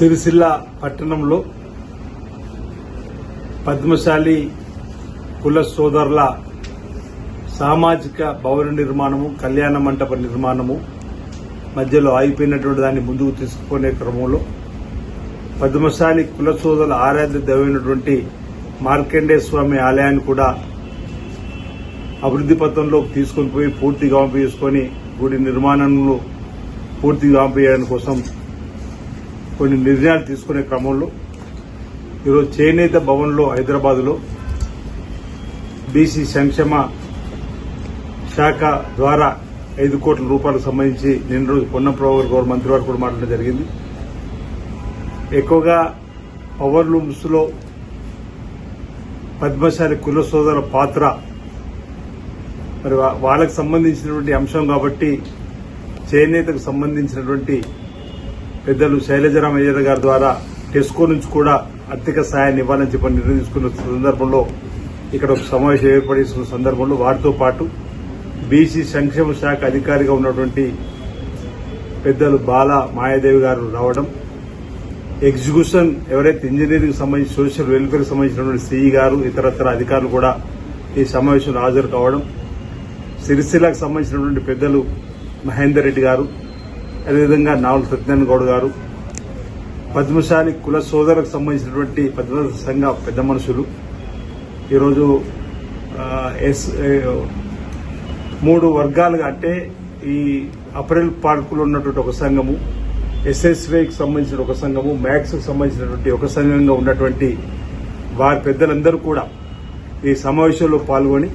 సిరిసిల్ల పట్టణంలో పద్మశాలి కుల సోదరుల సామాజిక భవన నిర్మాణము కళ్యాణ మంటప నిర్మాణము మధ్యలో ఆగిపోయినటువంటి దాన్ని ముందుకు తీసుకునే క్రమంలో పద్మశాలి కుల సోదరుల ఆరాధ్య దైవమైనటువంటి మార్కండేయ స్వామి ఆలయాన్ని కూడా అభివృద్ధి పథంలోకి తీసుకొని పోయి పూర్తిగా చేసుకొని గుడి నిర్మాణంలో పూర్తిగా చేయడానికి కోసం కొన్ని నిర్ణయాలు తీసుకునే క్రమంలో ఈరోజు చేనేత భవన్లో హైదరాబాద్లో బీసీ సంక్షేమ శాఖ ద్వారా ఐదు కోట్ల రూపాయలకు సంబంధించి నిన్న రోజు పొన్నం ప్రభాకర్ గౌరవ మంత్రి వారు కూడా మాట్లాడడం జరిగింది. ఎక్కువగా పవర్ లూమ్స్లో పద్మశాలి కుల సోదరుల పాత్ర మరి వాళ్ళకు సంబంధించినటువంటి అంశం కాబట్టి చేనేతకు సంబంధించినటువంటి పెద్దలు శైలజరామయ్య గారి ద్వారా టెస్కో నుంచి కూడా ఆర్థిక సహాయాన్ని ఇవ్వాలని చెప్పి నిర్ణయం తీసుకున్న సందర్భంలో ఇక్కడ ఒక సమావేశం ఏర్పడిస్తున్న సందర్భంలో వారితో పాటు బీసీ సంక్షేమ శాఖ అధికారిగా ఉన్నటువంటి పెద్దలు బాల మాయాదేవి గారు రావడం ఎగ్జిక్యూషన్ ఎవరైతే ఇంజనీరింగ్ సంబంధించి సోషల్ వెల్ఫేర్ సంబంధించినటువంటి సిఈ గారు ఇతరత్ర అధికారులు కూడా ఈ సమావేశంలో హాజరు కావడం సిరిసిల్లకు సంబంధించినటువంటి పెద్దలు మహేందర్ రెడ్డి గారు అదేవిధంగా నావల్ సత్యనారాయణ గౌడ్ గారు పద్మశాలి కుల సోదరులకు సంబంధించినటువంటి పద్మ సంఘ పెద్ద మనుషులు. ఈరోజు ఎస్ మూడు వర్గాలుగా అంటే ఈ అప్రెల్ పార్కులో ఉన్నటువంటి ఒక సంఘము ఎస్ఎస్వైకి సంబంధించిన ఒక సంఘము మ్యాథ్స్కి సంబంధించినటువంటి ఒక సంఘంగా ఉన్నటువంటి వారి పెద్దలందరూ కూడా ఈ సమావేశంలో పాల్గొని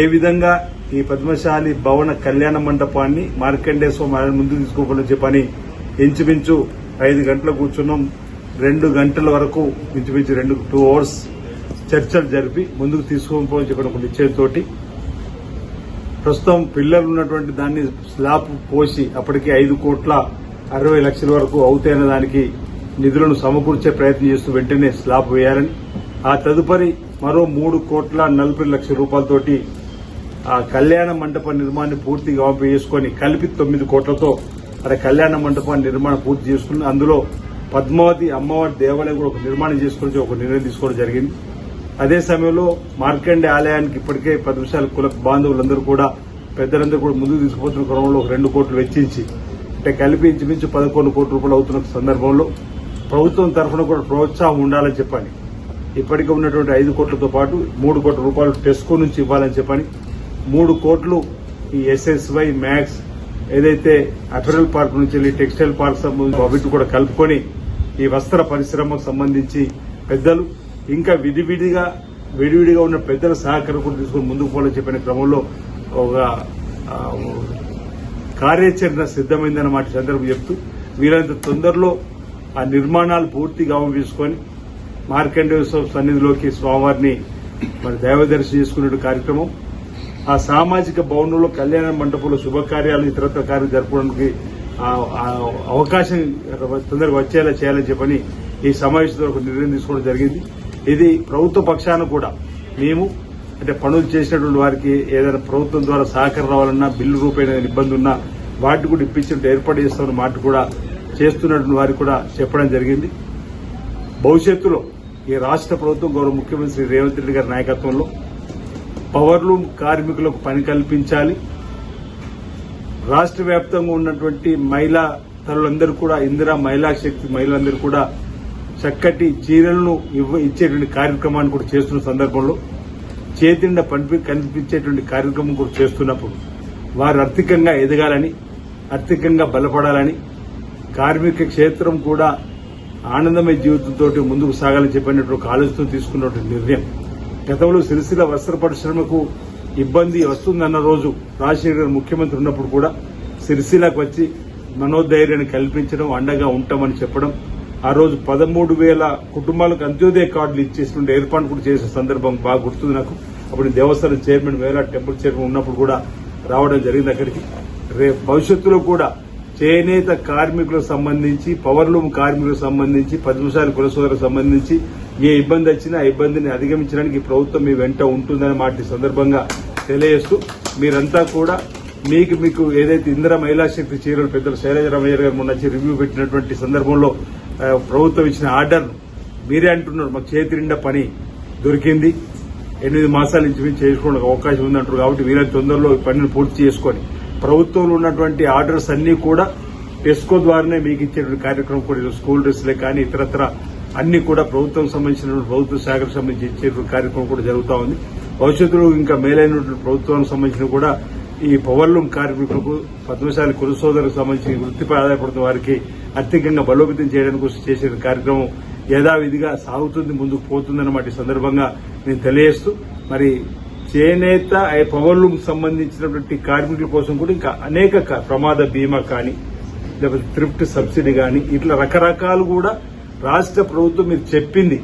ఏ విధంగా ఈ పద్మశాలి భవన కళ్యాణ మండపాన్ని మార్కండేశ్వరం ఆయన ముందుకు తీసుకోవాలని చెప్పని ఇంచుమించు ఐదు గంటలు కూర్చున్నాం. రెండు గంటల వరకు ఇంచుమించు రెండు టూ అవర్స్ చర్చలు జరిపి ముందుకు తీసుకోవాలని చెప్పిన ఒక నిశ్చయంతోటి ప్రస్తుతం పిల్లలు ఉన్నటువంటి దాన్ని స్లాబ్ పోసి అప్పటికి ఐదు కోట్ల అరవై లక్షల వరకు అవుతాయన్న దానికి నిధులను సమకూర్చే ప్రయత్నం చేస్తూ వెంటనే స్లాబ్ వేయాలని ఆ తదుపరి మరో మూడు కోట్ల నలభై లక్షల రూపాయలతోటి ఆ కళ్యాణ మండప నిర్మాణాన్ని పూర్తిగా చేసుకొని కలిపి తొమ్మిది కోట్లతో అక్కడ కళ్యాణ మండపాన్ని నిర్మాణం పూర్తి చేసుకుని అందులో పద్మావతి అమ్మవారి దేవాలయం కూడా ఒక నిర్మాణం చేసుకుని ఒక నిర్ణయం తీసుకోవడం జరిగింది. అదే సమయంలో మార్కండే ఆలయానికి ఇప్పటికే పది నిమిషాల కుల బాంధవులందరూ కూడా పెద్దలందరూ కూడా ముందుకు తీసుకుపోతున్న క్రమంలో ఒక రెండు కోట్లు వెచ్చించి అంటే కలిపి ఇంచుమించు పదకొండు కోట్ల రూపాయలు అవుతున్న సందర్భంలో ప్రభుత్వం తరఫున కూడా ప్రోత్సాహం ఉండాలని చెప్పని ఇప్పటికే ఉన్నటువంటి ఐదు కోట్లతో పాటు మూడు కోట్ల రూపాయలు టెస్కో నుంచి ఇవ్వాలని చెప్పని మూడు కోట్లు ఈ ఎస్ఎస్వై మ్యాక్స్ ఏదైతే అఫెరల్ పార్క్ నుంచి వెళ్ళి టెక్స్టైల్ పార్క్ సంబంధించి అవిటి కూడా కలుపుకొని ఈ వస్త్ర పరిశ్రమకు సంబంధించి పెద్దలు ఇంకా విడివిడిగా విడివిడిగా ఉన్న పెద్దల సహకారం కూడా తీసుకుని ముందుకు పోవాలని చెప్పిన క్రమంలో ఒక కార్యాచరణ సిద్దమైందన్న మాట సందర్భం చెప్తూ వీరంత తొందరలో ఆ నిర్మాణాలు పూర్తిగా తీసుకొని మార్కండేశ్వర సన్నిధిలోకి స్వామివారిని మరి దైవదర్శనం చేసుకునే కార్యక్రమం ఆ సామాజిక భవనంలో కళ్యాణ మండపంలో శుభకార్యాలు ఇతరత్ర కార్యాలు జరపడానికి అవకాశం తొందరగా వచ్చేలా చేయాలని చెప్పని ఈ సమావేశంలో ఒక నిర్ణయం తీసుకోవడం జరిగింది. ఇది ప్రభుత్వ పక్షాన కూడా మేము అంటే పనులు చేసినటువంటి వారికి ఏదైనా ప్రభుత్వం ద్వారా సహకారం రావాలన్నా బిల్లు రూపేణ ఇబ్బంది ఉన్నా వాటిని కూడా ఇప్పించినట్టు ఏర్పాటు చేస్తామన్న మాట కూడా చేస్తున్నటువంటి వారికి కూడా చెప్పడం జరిగింది. భవిష్యత్తులో ఈ రాష్ట్ర ప్రభుత్వం గౌరవ ముఖ్యమంత్రి రేవంత్ రెడ్డి గారి నాయకత్వంలో పవర్లూమ్ కార్మికులకు పని కల్పించాలి. రాష్ట్ర వ్యాప్తంగా ఉన్నటువంటి మహిళా తల్లులందరూ కూడా ఇందిరా మహిళా శక్తి మహిళలందరూ కూడా చక్కటి చీరలను ఇవ్వ ఇచ్చేటువంటి కార్యక్రమాన్ని కూడా చేస్తున్న సందర్భంలో చేతిండ పంపి కనిపించేటువంటి కార్యక్రమం కూడా చేస్తున్నప్పుడు వారు ఆర్థికంగా ఎదగాలని ఆర్థికంగా బలపడాలని కార్మిక క్షేత్రం కూడా ఆనందమయ జీవితంతో ముందుకు సాగాలని చెప్పినట్టు ఒక ఆలోచనతో తీసుకున్నటువంటి నిర్ణయం. గతంలో సిరిసిల్ల వస్త్ర పరిశ్రమకు ఇబ్బంది వస్తుందన్న రోజు రాజశేఖర్ గారు ముఖ్యమంత్రి ఉన్నప్పుడు కూడా సిరిసిల్లకు వచ్చి మనోధైర్యాన్ని కల్పించడం అండగా ఉంటామని చెప్పడం ఆ రోజు పదమూడు వేల కుటుంబాలకు అంత్యోదయ కార్డులు ఇచ్చేసినటువంటి ఏర్పాటు కూడా చేసిన సందర్భం బాగా గుర్తుంది నాకు. అప్పుడు దేవస్థానం చైర్మన్ వేలా టెంపుల్ చైర్మన్ ఉన్నప్పుడు కూడా రావడం జరిగింది అక్కడికి. రేపు భవిష్యత్తులో కూడా చేనేత కార్మికులకు సంబంధించి పవర్లూమ్ కార్మికులకు సంబంధించి పద్మశాలి కుల సంబంధించి ఏ ఇబ్బంది వచ్చినా ఆ ఇబ్బందిని అధిగమించడానికి ప్రభుత్వం మీ వెంట ఉంటుందని మాట సందర్భంగా తెలియజేస్తూ మీరంతా కూడా మీకు మీకు ఏదైతే ఇందిరా మహిళా శక్తి చీరలు పెద్దలు శైలజ రమయ్య గారు మొన్న వచ్చి రివ్యూ పెట్టినటువంటి సందర్భంలో ప్రభుత్వం ఇచ్చిన ఆర్డర్ మీరే అంటున్నారు మాకు చేతి నిండా పని దొరికింది. ఎనిమిది మాసాల నుంచి మేము చేసుకోవడానికి అవకాశం ఉందంటారు కాబట్టి వీలైన తొందరలో ఈ పనిని పూర్తి చేసుకొని ప్రభుత్వంలో ఉన్నటువంటి ఆర్డర్స్ అన్ని కూడా టెస్కో ద్వారానే మీకు ఇచ్చేటువంటి కార్యక్రమం కూడా స్కూల్ డ్రెస్లే కానీ ఇతరత్ర అన్ని కూడా ప్రభుత్వం సంబంధించిన ప్రభుత్వ శాఖకు సంబంధించి ఇచ్చేటువంటి కార్యక్రమం కూడా జరుగుతూ ఉంది. భవిష్యత్తులో ఇంకా మేలైనటువంటి ప్రభుత్వానికి సంబంధించిన కూడా ఈ పవర్లూమ్ కార్మికులకు పద్మశాలి కుల సోదరులకు సంబంధించిన వృత్తిపై ఆధారపడుతున్న వారికి ఆర్థికంగా బలోపేతం చేయడానికి కోసం చేసే కార్యక్రమం యథావిధిగా సాగుతుంది ముందుకు పోతుందన్నమాట ఈ సందర్భంగా నేను తెలియజేస్తూ మరి చేనేత ఆ పవర్లూమ్ సంబంధించినటువంటి కార్మికుల కోసం కూడా ఇంకా అనేక ప్రమాద బీమా కానీ లేకపోతే థ్రిఫ్ట్ సబ్సిడీ కానీ ఇట్లా రకరకాలు కూడా రాష్ట్ర ప్రభుత్వం మీరు చెప్పింది.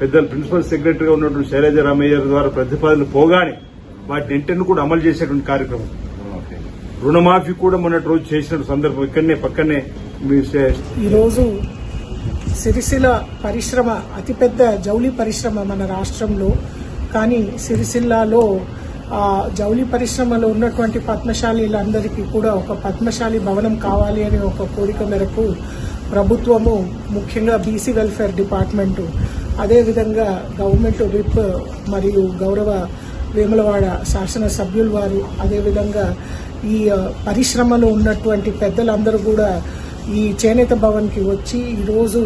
పెద్దలు ప్రిన్సిపల్ సెక్రటరీగా ఉన్నటువంటి శైలజ రామయ్య ద్వారా ప్రతిపాదనలు పోగానే వాటిని ఇంటిని కూడా అమలు చేసేటువంటి కార్యక్రమం. రుణమాఫీ కూడా మొన్నటి రోజు చేసిన సందర్భం ఇక్కడనే పక్కనే ఈరోజు సిరిసిల్ల పరిశ్రమ అతిపెద్ద జౌళి పరిశ్రమ మన రాష్ట్రంలో కానీ సిరిసిల్లాలో ఆ జౌలి పరిశ్రమలో ఉన్నటువంటి పద్మశాలీలందరికీ కూడా ఒక పద్మశాలి భవనం కావాలి అనే ఒక కోరిక మేరకు ప్రభుత్వము ముఖ్యంగా బీసీ వెల్ఫేర్ డిపార్ట్మెంటు అదేవిధంగా గవర్నమెంట్ విప్ మరియు గౌరవ వేములవాడ శాసనసభ్యులు వారు అదేవిధంగా ఈ పరిశ్రమలో ఉన్నటువంటి పెద్దలందరూ కూడా ఈ చేనేత భవన్కి వచ్చి ఈరోజు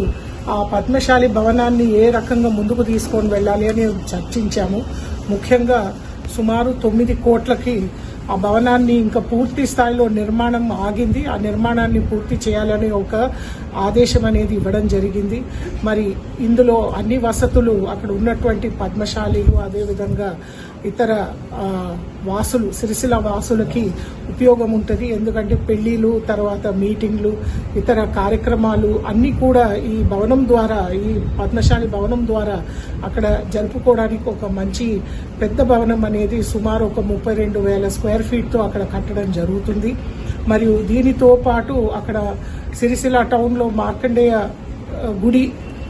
ఆ పద్మశాలి భవనాన్ని ఏ రకంగా ముందుకు తీసుకొని వెళ్ళాలి అని చర్చించాము. ముఖ్యంగా సుమారు తొమ్మిది కోట్లకి ఆ భవనాన్ని ఇంకా పూర్తి స్థాయిలో నిర్మాణం ఆగింది. ఆ నిర్మాణాన్ని పూర్తి చేయాలని ఒక ఆదేశం అనేది ఇవ్వడం జరిగింది. మరి ఇందులో అన్ని వసతులు అక్కడ ఉన్నటువంటి పద్మశాలీలు అదేవిధంగా ఇతర వాసులు సిరిసిల వాసులకి ఉపయోగం ఉంటుంది. ఎందుకంటే పెళ్ళిళ్ళు తర్వాత మీటింగ్లు ఇతర కార్యక్రమాలు అన్నీ కూడా ఈ భవనం ద్వారా ఈ పద్మశాలి భవనం ద్వారా అక్కడ జరుపుకోవడానికి ఒక మంచి పెద్ద భవనం అనేది సుమారు ఒక ముప్పై రెండు వేల స్క్వేర్ ఫీట్తో అక్కడ కట్టడం జరుగుతుంది. మరియు దీనితో పాటు అక్కడ సిరిసిల టౌన్లో మార్కండేయ గుడి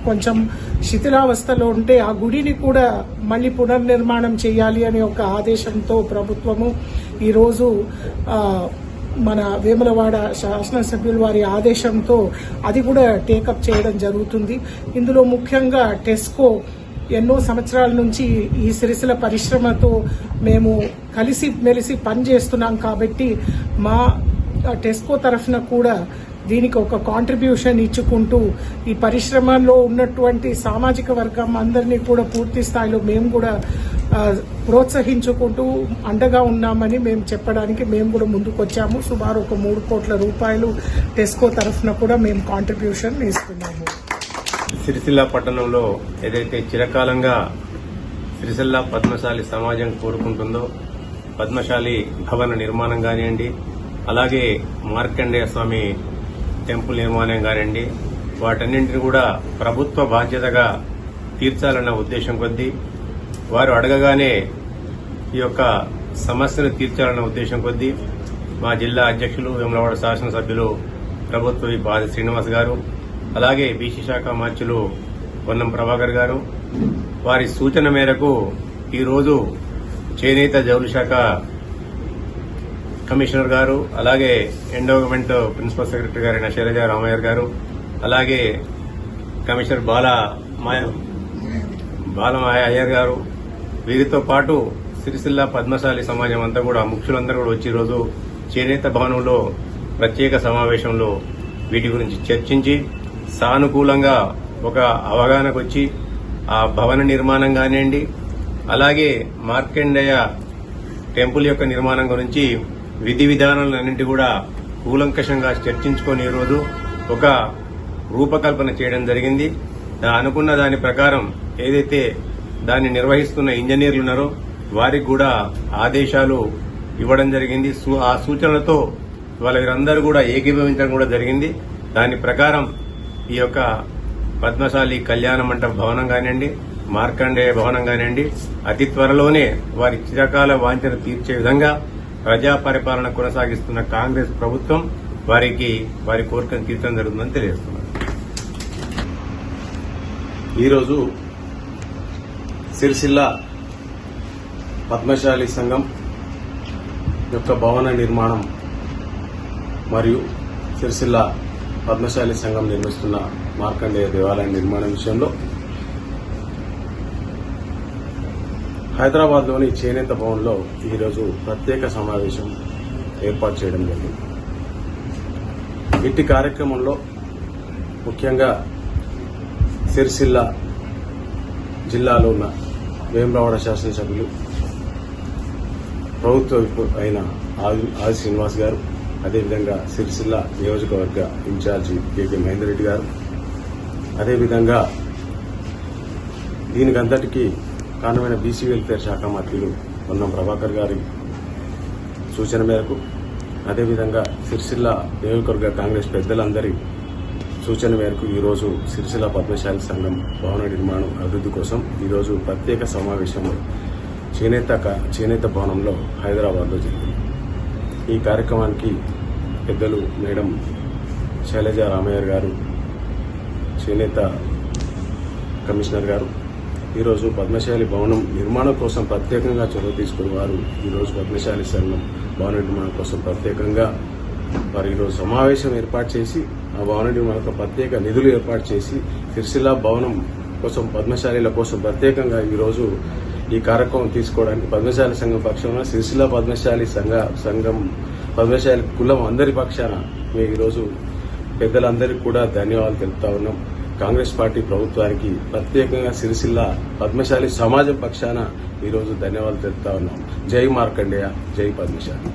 కొంచెం శిథిలావస్థలో ఉంటే ఆ గుడిని కూడా మళ్ళీ పునర్నిర్మాణం చేయాలి అనే ఒక ఆదేశంతో ప్రభుత్వము ఈరోజు మన వేములవాడ శాసనసభ్యుల వారి ఆదేశంతో అది కూడా టేకప్ చేయడం జరుగుతుంది. ఇందులో ముఖ్యంగా టెస్కో ఎన్నో సంవత్సరాల నుంచి ఈ సిరిసిల పరిశ్రమతో మేము కలిసి మెలిసి పనిచేస్తున్నాం కాబట్టి మా టెస్కో తరఫున కూడా దీనికి ఒక కాంట్రిబ్యూషన్ ఇచ్చుకుంటూ ఈ పరిశ్రమలో ఉన్నటువంటి సామాజిక వర్గం అందరినీ కూడా పూర్తి స్థాయిలో మేము కూడా ప్రోత్సహించుకుంటూ అండగా ఉన్నామని మేము చెప్పడానికి మేము కూడా ముందుకొచ్చాము. సుమారు ఒక మూడు కోట్ల రూపాయలు టెస్కో తరఫున కూడా మేము కాంట్రిబ్యూషన్ ఇస్తున్నాము. సిరిసిల్ల పట్టణంలో ఏదైతే చిరకాలంగా సిరిసిల్ల పద్మశాలి సమాజం కోరుకుంటుందో పద్మశాలి భవన నిర్మాణం కానివ్వండి అలాగే మార్కండేయ స్వామి టెంపుల్ నిర్మాణం కానివ్వండి వాటన్నింటిని కూడా ప్రభుత్వ బాధ్యతగా తీర్చాలన్న ఉద్దేశం కొద్దీ వారు అడగగానే ఈ యొక్క సమస్యను తీర్చాలన్న ఉద్దేశం కొద్దీ మా జిల్లా అధ్యక్షులు వేములవాడ శాసనసభ్యులు ప్రభుత్వ బాధ శ్రీనివాస్ గారు అలాగే బీసీ శాఖ మార్చులు పొన్నం ప్రభాకర్ గారు వారి సూచన మేరకు ఈరోజు చేనేత జౌలి శాఖ కమిషనర్ గారు అలాగే ఎండోమెంట్ ప్రిన్సిపల్ సెక్రటరీ గారైన శైలజ రామయ్య గారు అలాగే కమిషనర్ బాల మాయ- బాలమాయ అయ్యర్ గారు వీరితో పాటు సిరిసిల్ల పద్మశాలి సమాజం అంతా కూడా ముఖ్యులందరూ కూడా వచ్చి ఈరోజు చేనేత భవనంలో ప్రత్యేక సమావేశంలో వీటి గురించి చర్చించి సానుకూలంగా ఒక అవగాహనకు వచ్చి ఆ భవన నిర్మాణం కానివ్వండి అలాగే మార్కండేయ టెంపుల్ యొక్క నిర్మాణం గురించి విధి విధానాలన్నింటి కూడా కూలంకషంగా చర్చించుకొని ఈరోజు ఒక రూపకల్పన చేయడం జరిగింది. అనుకున్న దాని ప్రకారం ఏదైతే దాన్ని నిర్వహిస్తున్న ఇంజనీర్లు ఉన్నారో వారికి కూడా ఆదేశాలు ఇవ్వడం జరిగింది. ఆ సూచనలతో వాళ్ళ వీరందరూ కూడా ఏకీభవించడం కూడా జరిగింది. దాని ప్రకారం ఈ యొక్క పద్మశాలి కళ్యాణ మంటప భవనం కానివ్వండి మార్కండేయ భవనం కానివ్వండి అతి త్వరలోనే వారి చిరకాల వాంఛన తీర్చే విధంగా ప్రజా పరిపాలన కొనసాగిస్తున్న కాంగ్రెస్ ప్రభుత్వం వారికి వారి కోరికను తీర్చడం జరుగుతుందని తెలియజేస్తున్నారు. ఈరోజు సిరిసిల్ల పద్మశాలి సంఘం యొక్క భవన నిర్మాణం మరియు సిరిసిల్ల పద్మశాలి సంఘం నిర్మిస్తున్న మార్కండేయ దేవాలయం నిర్మాణం విషయంలో హైదరాబాద్లోని చేనేత భవన్లో ఈరోజు ప్రత్యేక సమావేశం ఏర్పాటు చేయడం జరిగింది. ఇట్టి కార్యక్రమంలో ముఖ్యంగా సిరిసిల్ల జిల్లాలో ఉన్న వేమరావాడ శాసనసభ్యులు ప్రభుత్వ అయిన ఆది ఆది శ్రీనివాస్ గారు అదేవిధంగా సిరిసిల్ల నియోజకవర్గ ఇన్ఛార్జి కేకే మహేందర్ రెడ్డి గారు అదేవిధంగా దీనికంతటికీ కారణమైన బీసీ వెల్ఫేర్ శాఖ మంత్రులు పొన్నం ప్రభాకర్ గారి సూచన మేరకు అదేవిధంగా సిరిసిల్ల నియోజకవర్గ కాంగ్రెస్ పెద్దలందరి సూచన మేరకు ఈరోజు సిరిసిల్ల పద్మశాలి సంఘం భవన నిర్మాణం అభివృద్ధి కోసం ఈరోజు ప్రత్యేక సమావేశం చేనేత క- చేనేత భవనంలో హైదరాబాద్లో జరిగింది. ఈ కార్యక్రమానికి పెద్దలు మేడం శైలజ రామయ్య గారు చేనేత కమిషనర్ గారు ఈరోజు పద్మశాలి భవనం నిర్మాణం కోసం ప్రత్యేకంగా చొరవ తీసుకుని వారు ఈరోజు పద్మశాలి సంఘం భవన నిర్మాణం కోసం ప్రత్యేకంగా వారు ఈరోజు సమావేశం ఏర్పాటు చేసి ఆ భవన నిర్మాణం ప్రత్యేక నిధులు ఏర్పాటు చేసి సిరిసిల్ల భవనం కోసం పద్మశాలీల కోసం ప్రత్యేకంగా ఈరోజు ఈ కార్యక్రమం తీసుకోవడానికి పద్మశాలి సంఘం పక్షాన సిరిసిల్ల పద్మశాలి సంఘ సంఘం పద్మశాలి కులం అందరి పక్షాన మేము ఈరోజు పెద్దలందరికీ కూడా ధన్యవాదాలు తెలుపుతా ఉన్నాం. కాంగ్రెస్ పార్టీ ప్రభుత్వానికి ప్రత్యేకంగా సిరిసిల్ల పద్మశాలి సమాజం పక్షాన ఈరోజు ధన్యవాదాలు తెలుపుతా ఉన్నాం. జై మార్కండేయ జై పద్మశాలి.